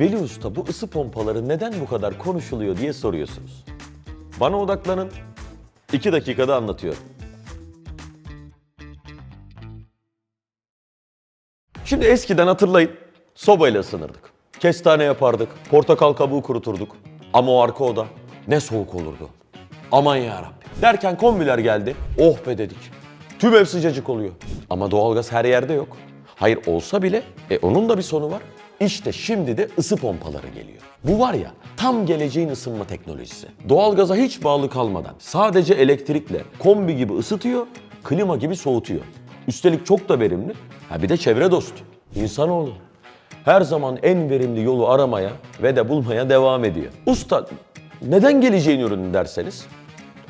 Veli Usta bu ısı pompaları neden bu kadar konuşuluyor diye soruyorsunuz. Bana odaklanın. 2 dakikada anlatıyorum. Şimdi eskiden hatırlayın sobayla ısınırdık. Kestane yapardık, portakal kabuğu kuruturduk. Ama o arka oda ne soğuk olurdu. Aman ya Derken kombiler geldi. Oh be dedik. Tüm ev sıcacık oluyor. Ama doğalgaz her yerde yok. Hayır olsa bile e, onun da bir sonu var. İşte şimdi de ısı pompaları geliyor. Bu var ya tam geleceğin ısınma teknolojisi. Doğalgaza hiç bağlı kalmadan sadece elektrikle kombi gibi ısıtıyor, klima gibi soğutuyor. Üstelik çok da verimli. Ha bir de çevre dostu. İnsanoğlu her zaman en verimli yolu aramaya ve de bulmaya devam ediyor. Usta neden geleceğin ürünü derseniz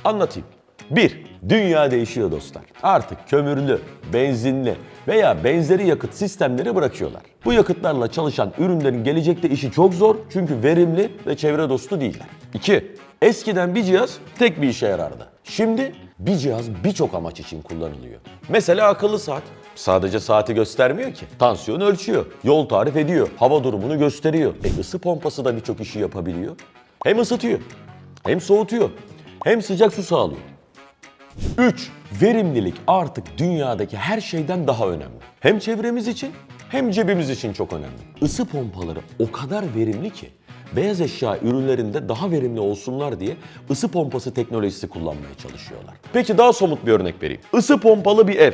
anlatayım. 1. Dünya değişiyor dostlar. Artık kömürlü, benzinli veya benzeri yakıt sistemleri bırakıyorlar. Bu yakıtlarla çalışan ürünlerin gelecekte işi çok zor çünkü verimli ve çevre dostu değiller. 2. Eskiden bir cihaz tek bir işe yarardı. Şimdi bir cihaz birçok amaç için kullanılıyor. Mesela akıllı saat. Sadece saati göstermiyor ki. Tansiyon ölçüyor, yol tarif ediyor, hava durumunu gösteriyor. E ısı pompası da birçok işi yapabiliyor. Hem ısıtıyor, hem soğutuyor, hem sıcak su sağlıyor. 3. Verimlilik artık dünyadaki her şeyden daha önemli. Hem çevremiz için hem cebimiz için çok önemli. Isı pompaları o kadar verimli ki beyaz eşya ürünlerinde daha verimli olsunlar diye ısı pompası teknolojisi kullanmaya çalışıyorlar. Peki daha somut bir örnek vereyim. Isı pompalı bir ev,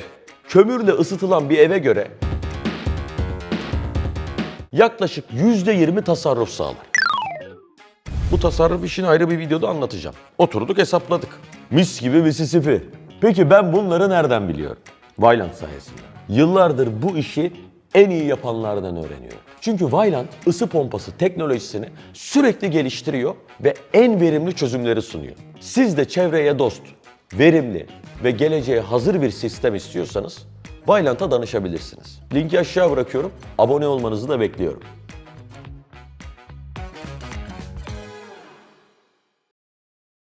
kömürle ısıtılan bir eve göre yaklaşık %20 tasarruf sağlar. Bu tasarruf işini ayrı bir videoda anlatacağım. Oturduk hesapladık. Mis gibi Mississippi. Peki ben bunları nereden biliyorum? Vylant sayesinde. Yıllardır bu işi en iyi yapanlardan öğreniyorum. Çünkü Vylant ısı pompası teknolojisini sürekli geliştiriyor ve en verimli çözümleri sunuyor. Siz de çevreye dost, verimli ve geleceğe hazır bir sistem istiyorsanız Vailant'a danışabilirsiniz. Linki aşağı bırakıyorum. Abone olmanızı da bekliyorum.